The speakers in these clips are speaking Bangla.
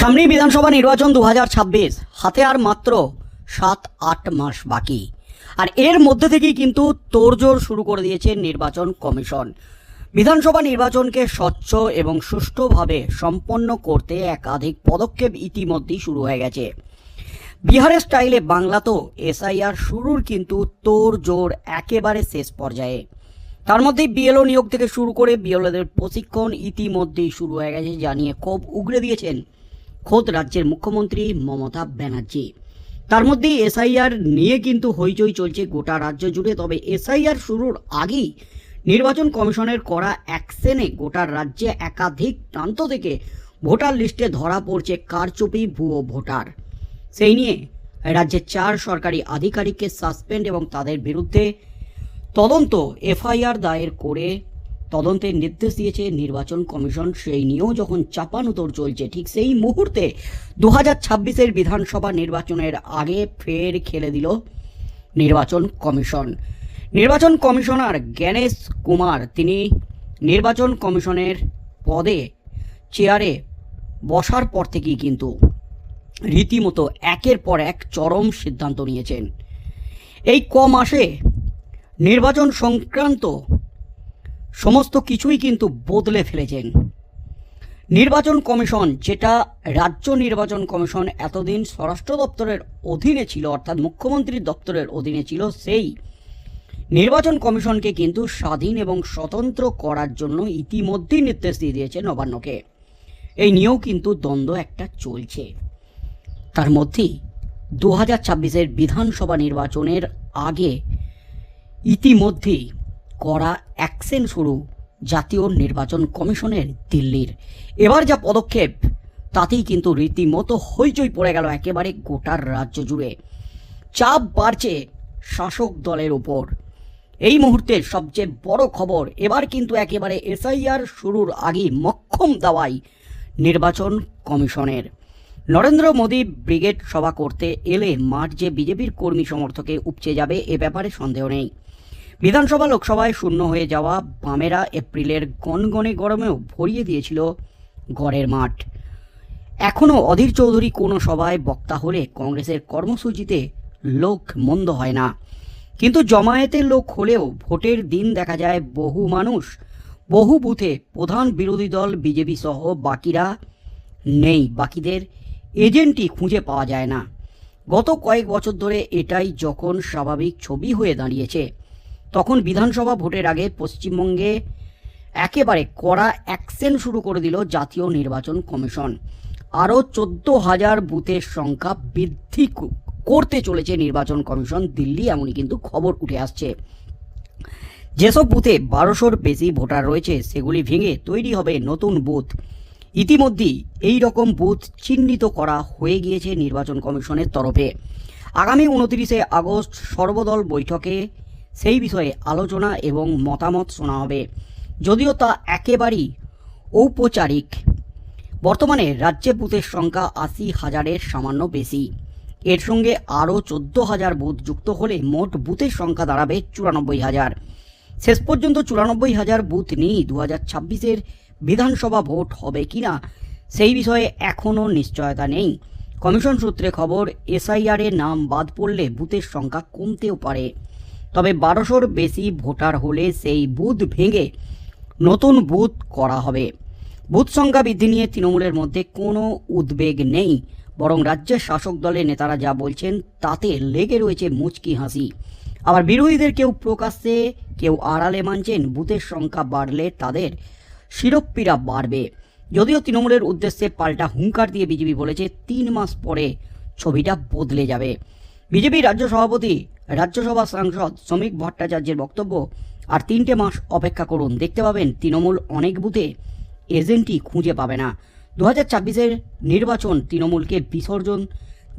সামনেই বিধানসভা নির্বাচন দু হাজার ছাব্বিশ। হাতে আর মাত্র সাত, আট মাস বাকি। আর এর মধ্যে থেকেই কিন্তু তোড়জোড় শুরু করে দিয়েছে নির্বাচন কমিশন। বিধানসভা নির্বাচনকে স্বচ্ছ এবং সুষ্ঠুভাবে সম্পন্ন করতে একাধিক পদক্ষেপ ইতিমধ্যেই শুরু হয়ে গেছে। বিহারের স্টাইলে বাংলাতেও এসআইআর শুরুর কিন্তু তোড় জোর একেবারে শেষ পর্যায়ে। তার মধ্যে বিএলও নিয়োগ থেকে শুরু করে বিএলওদের প্রশিক্ষণ ইতিমধ্যেই শুরু হয়ে গেছে, জানিয়ে ক্ষোভ উগড়ে দিয়েছেন খোদ রাজ্যের মুখ্যমন্ত্রী মমতা ব্যানার্জি। তার মধ্যেই এসআইআর নিয়ে কিন্তু হইচই চলছে গোটা রাজ্য জুড়ে, তবে এসআইআর শুরুর আগেই নির্বাচন কমিশনের করা অ্যাকশনে গোটা রাজ্যে একাধিক প্রান্ত থেকে ভোটার লিস্টে ধরা পড়ছে কারচুপি ভুয়ো ভোটার। সেই নিয়ে রাজ্যের চার সরকারি আধিকারিককে সাসপেন্ড এবং তাদের বিরুদ্ধে তদন্ত এফআইআর দায়ের করে তদন্তের নির্দেশ দিয়েছে নির্বাচন কমিশন। সেই নিয়েও যখন চাপানুতর চলছে ঠিক সেই মুহূর্তে দু হাজার ছাব্বিশের বিধানসভা নির্বাচনের আগে ফের খেলে দিল নির্বাচন কমিশন। নির্বাচন কমিশনার জ্ঞানেশ কুমার তিনি নির্বাচন কমিশনের পদে, চেয়ারে বসার পর থেকেই কিন্তু রীতিমতো একের পর এক চরম সিদ্ধান্ত নিয়েছেন। এই ক মাসে নির্বাচন সংক্রান্ত সমস্ত কিছুই কিন্তু বদলে ফেলেছেন। নির্বাচন কমিশন, যেটা রাজ্য নির্বাচন কমিশন এতদিন স্বরাষ্ট্র দপ্তরের অধীনে ছিল, অর্থাৎ মুখ্যমন্ত্রীর দপ্তরের অধীনে ছিল, সেই নির্বাচন কমিশনকে কিন্তু স্বাধীন এবং স্বতন্ত্র করার জন্য ইতিমধ্যেই নির্দেশ দিয়ে দিয়েছে নবান্নকে। এই নিয়েও কিন্তু দ্বন্দ্ব একটা চলছে। তার মধ্যেই দু হাজার ছাব্বিশের বিধানসভা নির্বাচনের আগে ইতিমধ্যেই করা অ্যাকশন শুরু জাতীয় নির্বাচন কমিশনের দিল্লির। এবার যা পদক্ষেপ, তাতেই কিন্তু রীতিমতো হইচই পড়ে গেল একেবারে গোটার রাজ্য জুড়ে। চাপ বাড়ছে শাসক দলের উপর। এই মুহূর্তের সবচেয়ে বড় খবর, এবার কিন্তু একেবারে এসআইআর শুরুর আগেই মক্ষম দাওয়াই নির্বাচন কমিশনের। নরেন্দ্র মোদী ব্রিগেড সভা করতে এলে মাঠ যে বিজেপির কর্মী সমর্থকে উপচে যাবে, এ ব্যাপারে সন্দেহ নেই। বিধানসভা লোকসভায় শূন্য হয়ে যাওয়া বামেরা এপ্রিলের গনগনে গরমেও ভরিয়ে দিয়েছিল গড়ের মাঠ। এখনও অধীর চৌধুরী কোনো সভায় বক্তা হলে কংগ্রেসের কর্মসূচিতে লোক মন্দ হয় না। কিন্তু জমায়েতের লোক হলেও ভোটের দিন দেখা যায় বহু মানুষ, বহু বুথে প্রধান বিরোধী দল, বিজেপি সহ বাকিরা নেই। বাকিদের এজেন্টই খুঁজে পাওয়া যায় না। গত কয়েক বছর ধরে এটাই যখন স্বাভাবিক ছবি হয়ে দাঁড়িয়েছে। তখন বিধানসভা ভোটের আগে পশ্চিমবঙ্গে একেবারে কড়া অ্যাকশন শুরু করে দিল জাতীয় নির্বাচন কমিশন। আরও চোদ্দ হাজার বুথের সংখ্যা বৃদ্ধি করতে চলেছে নির্বাচন কমিশন দিল্লি, এমনই কিন্তু খবর উঠে আসছে। যেসব বুথে বারোশোর বেশি ভোটার রয়েছে, সেগুলি ভেঙে তৈরি হবে নতুন বুথ। ইতিমধ্যেই এই রকম বুথ চিহ্নিত করা হয়ে গিয়েছে নির্বাচন কমিশনের তরফে। আগামী উনত্রিশে আগস্ট সর্বদল বৈঠকে সেই বিষয়ে আলোচনা এবং মতামত শোনা হবে। যদিও তা একেবারেই ঔপচারিক। বর্তমানে রাজ্যে বুথের সংখ্যা আশি হাজারের সামান্য বেশি। এর সঙ্গে আরও চোদ্দ হাজার বুথ যুক্ত হলে মোট বুথের সংখ্যা দাঁড়াবে চুরানব্বই হাজার। শেষ পর্যন্ত চুরানব্বই হাজার বুথ নিয়েই দু হাজার ছাব্বিশের বিধানসভা ভোট হবে কিনা, সেই বিষয়ে এখনও নিশ্চয়তা নেই। কমিশন সূত্রে খবর, এসআইআর নাম বাদ পড়লে বুথের সংখ্যা কমতেও পারে। তবে বারোশোর বেশি ভোটার হলে সেই বুথ ভেঙে নতুন বুথ করা হবে। বুথ সংখ্যা বৃদ্ধি নিয়ে তৃণমূলের মধ্যে কোনো উদ্বেগ নেই, বরং রাজ্যের শাসক দলের নেতারা যা বলছেন তাতে লেগে রয়েছে মুচকি হাসি। আবার বিরোধীদের কেউ প্রকাশ্যে কেউ আড়ালে মানছেন, বুথের সংখ্যা বাড়লে তাদের শিরোপ্পীরা বাড়বে। যদিও তৃণমূলের উদ্দেশ্যে পাল্টা হুঙ্কার দিয়ে বিজেপি বলেছে, তিন মাস পরে ছবিটা বদলে যাবে। বিজেপি রাজ্য সভাপতি রাজ্যসভা সাংসদ শ্রমিক ভট্টাচার্যের বক্তব্য আর তিনটে মাস অপেক্ষা করুন। দেখতে পাবেন তৃণমূল অনেক বুথে এজেন্টই খুঁজে পাবে না। দু হাজার নির্বাচন তৃণমূলকে বিসর্জন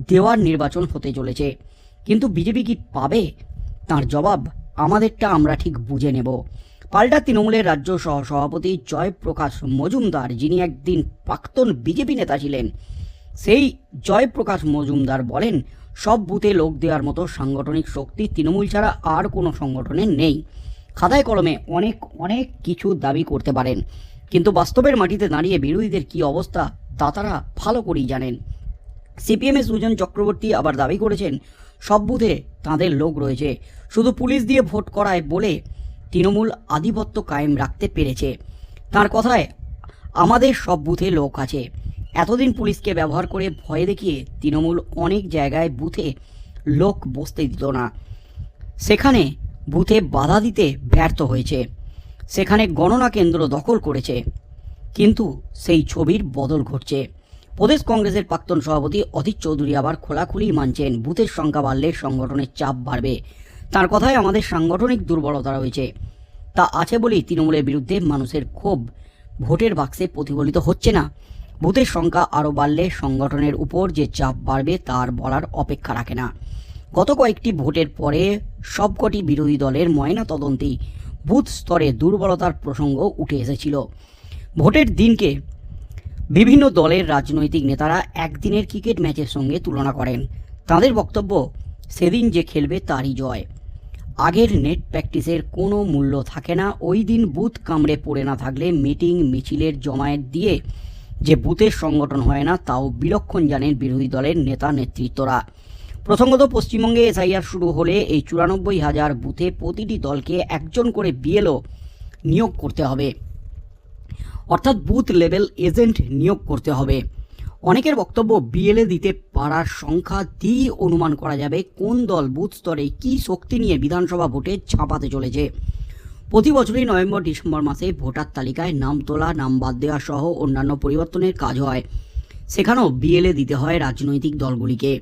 দেওয়ার নির্বাচন হতে চলেছে। কিন্তু বিজেপি কি পাবে? তার জবাব আমাদেরটা আমরা ঠিক বুঝে নেব। পাল্টা তৃণমূলের রাজ্য সহ সভাপতি জয়প্রকাশ মজুমদার, যিনি একদিন প্রাক্তন বিজেপি নেতা ছিলেন, সেই জয়প্রকাশ মজুমদার বলেন সব বুথে লোক দেওয়ার মতো সাংগঠনিক শক্তি তৃণমূল ছাড়া আর কোনো সংগঠনের নেই। খাতায় কলমে অনেক অনেক কিছু দাবি করতে পারেন। কিন্তু বাস্তবের মাটিতে দাঁড়িয়ে বিরোধীদের কি অবস্থা, তা তারা ভালো করেই জানেন। সিপিএমের সুজন চক্রবর্তী আবার দাবি করেছেন, সব বুথে তাঁদের লোক রয়েছে। শুধু পুলিশ দিয়ে ভোট করায় বলে তৃণমূল আধিপত্য কায়েম রাখতে পেরেছে। তার কথায়, আমাদের সব বুথে লোক আছে। এতদিন পুলিশকে ব্যবহার করে ভয় দেখিয়ে তৃণমূল অনেক জায়গায় বুথে লোক বসতে দিত না। সেখানে বুথে বাধা দিতে ব্যর্থ হয়েছে। সেখানে গণনা কেন্দ্র দখল করেছে। কিন্তু সেই ছবির বদল ঘটছে। প্রদেশ কংগ্রেসের প্রাক্তন সভাপতি অধীর চৌধুরী আবার খোলাখুলি মানছেন, বুথের সংখ্যা বাড়লে সংগঠনের চাপ বাড়বে। তার কথায় আমাদের সাংগঠনিক দুর্বলতা রয়েছে। তা আছে বলেই তৃণমূলের বিরুদ্ধে মানুষের ক্ষোভ ভোটের বাক্সে প্রতিফলিত হচ্ছে না। বুথের সংখ্যা আরও বাড়লে সংগঠনের উপর যে চাপ বাড়বে তার বলার অপেক্ষা রাখে না। গত কয়েকটি ভোটের পরে সবকটি বিরোধী দলের ময়না তদন্তেই বুথ স্তরে দুর্বলতার প্রসঙ্গ উঠে এসেছিল। ভোটের দিনকে বিভিন্ন দলের রাজনৈতিক নেতারা একদিনের ক্রিকেট ম্যাচের সঙ্গে তুলনা করেন। তাদের বক্তব্য, সেদিন যে খেলবে তারই জয়। আগের নেট প্র্যাকটিসের কোনো মূল্য থাকে না। ওই দিন বুথ কামড়ে পড়ে না থাকলে মিটিং, মিছিলের জমায়েত দিয়ে যে বুথের সংগঠন হয় না, তাও বিলক্ষণ জানেন বিরোধী দলের নেতা নেতৃত্বরা। প্রসঙ্গত, পশ্চিমবঙ্গে এসআইআর শুরু হলে এই চুরানব্বই হাজার বুথে প্রতিটি দলকে একজন করে বিএলও নিয়োগ করতে হবে। অর্থাৎ বুথ লেভেল এজেন্ট নিয়োগ করতে হবে। অনেকের বক্তব্য, বিএলএ দিতে পারার সংখ্যা দিয়েই অনুমান করা যাবে কোন দল বুথ স্তরে কী শক্তি নিয়ে বিধানসভা ভোটে ছাপাতে চলেছে। প্রতি বছরই নভেম্বর, ডিসেম্বর মাসে ভোটার তালিকায় নাম তোলা, নাম বাদ দেওয়া সহ অন্যান্য পরিবর্তনের কাজ হয়। সেখানেও বিএলএ দিতে হয় রাজনৈতিক দলগুলিকে।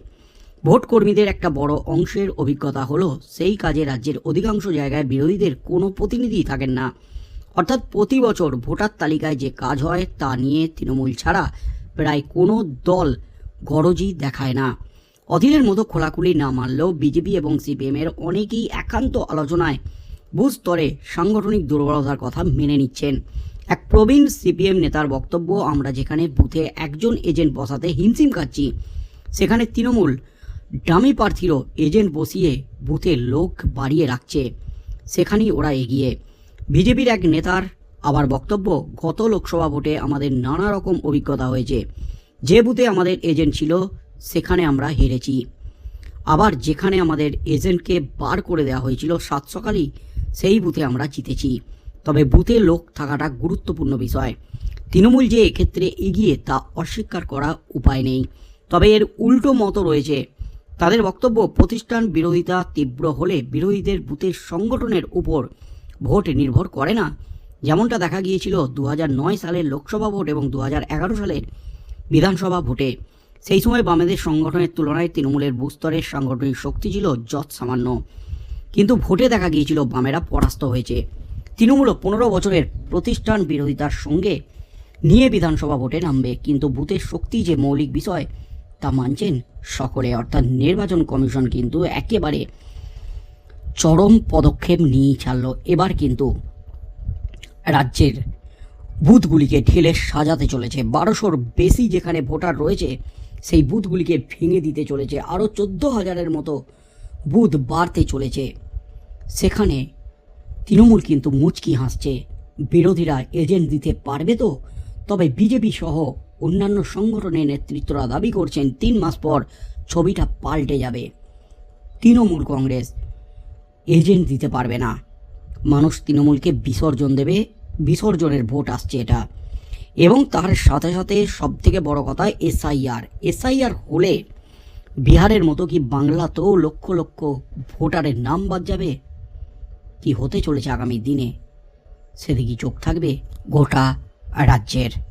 ভোট কর্মীদের একটা বড় অংশের অভিজ্ঞতা হলো, সেই কাজে রাজ্যের অধিকাংশ জায়গায় বিরোধীদের কোনো প্রতিনিধি থাকেন না। অর্থাৎ প্রতি বছর ভোটার তালিকায় যে কাজ হয়, তা নিয়ে তৃণমূল ছাড়া প্রায় কোনো দল গরজই দেখায় না। অধীরের মতো খোলাখুলি না মানলেও বিজেপি এবং সিপিএমের অনেকেই একান্ত আলোচনায় বুথ স্তরে সাংগঠনিক দুর্বলতার কথা মেনে নিচ্ছেন। এক প্রবীণ সিপিএম নেতার বক্তব্য, আমরা যেখানে বুথে একজন এজেন্ট বসাতে হিমশিম খাচ্ছি, সেখানে তৃণমূল ডামি প্রার্থীরও এজেন্ট বসিয়ে বুথে লোক বাড়িয়ে রাখছে। সেখানেই ওরা এগিয়ে। বিজেপির এক নেতার আবার বক্তব্য, গত লোকসভা ভোটে আমাদের নানা রকম অভিজ্ঞতা হয়েছে। যে বুথে আমাদের এজেন্ট ছিল, সেখানে আমরা হেরেছি। আবার যেখানে আমাদের এজেন্টকে বার করে দেওয়া হয়েছিল, সাত সকালেই সেই বুথে আমরা জিতেছি। তবে বুথে লোক থাকাটা গুরুত্বপূর্ণ বিষয়। তৃণমূল যে এক্ষেত্রে এগিয়ে তা অস্বীকার করা উপায় নেই। তবে এর উল্টো মতো রয়েছে। তাদের বক্তব্য, প্রতিষ্ঠান বিরোধিতা তীব্র হলে বিরোধীদের বুথের সংগঠনের উপর ভোট নির্ভর করে না। যেমনটা দেখা গিয়েছিল দু হাজার নয় সালের লোকসভা ভোট এবং দু হাজার এগারো সালের বিধানসভা ভোটে। সেই সময় বামেদের সংগঠনের তুলনায় তৃণমূলের বুস্তরের সাংগঠনিক শক্তি ছিল যৎ সামান্য কিন্তু ভোটে দেখা গিয়েছিল বামেরা পরাস্ত হয়েছে। তৃণমূলও পনেরো বছরের প্রতিষ্ঠান বিরোধিতার সঙ্গে নিয়ে বিধানসভা ভোটে নামবে, কিন্তু বুথের শক্তি যে মৌলিক বিষয় তা মানছেন সকলে। অর্থাৎ নির্বাচন কমিশন কিন্তু একেবারে চরম পদক্ষেপ নিয়েই ছাড়ল। এবার কিন্তু রাজ্যের বুথগুলিকে ঢেলে সাজাতে চলেছে। বারোশোর বেশি যেখানে ভোটার রয়েছে, সেই বুথগুলিকে ভেঙে দিতে চলেছে। আরও চোদ্দ হাজারের মতো বুথ বাড়তে চলেছে। সেখানে তৃণমূল কিন্তু মুচকি হাসছে। বিরোধীরা এজেন্ট দিতে পারবে তো? তবে বিজেপি সহ অন্যান্য সংগঠনের নেতৃত্বরা দাবি করছেন, তিন মাস পর ছবিটা পাল্টে যাবে। তৃণমূল কংগ্রেস এজেন্ট দিতে পারবে না। মানুষ তৃণমূলকে বিসর্জন দেবে, বিসর্জনের ভোট আসছে এটা। এবং তার সাথে সাথে সবথেকে বড় কথা এসআইআর। এসআইআর হলে বিহারের মতো কি বাংলাতেও লক্ষ লক্ষ ভোটারের নাম বাদ যাবে? কি হতে চলেছে আগামী দিনে? সেদিকে চোখ থাকবে গোটা রাজ্যের?